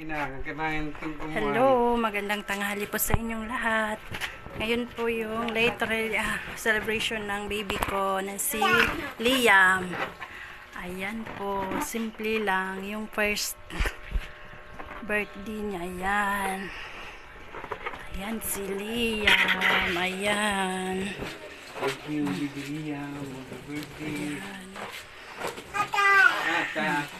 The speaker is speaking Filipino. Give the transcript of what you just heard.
Hello, magandang tanghali po sa inyong lahat. Ngayon po yung late re- ah, celebration ng baby ko na si Liam. Ayan po, simple lang yung first birthday niya. Ayan. Ayan si Liam. Ayan. Happy birthday, Happy birthday. Ata. Ata. Ata.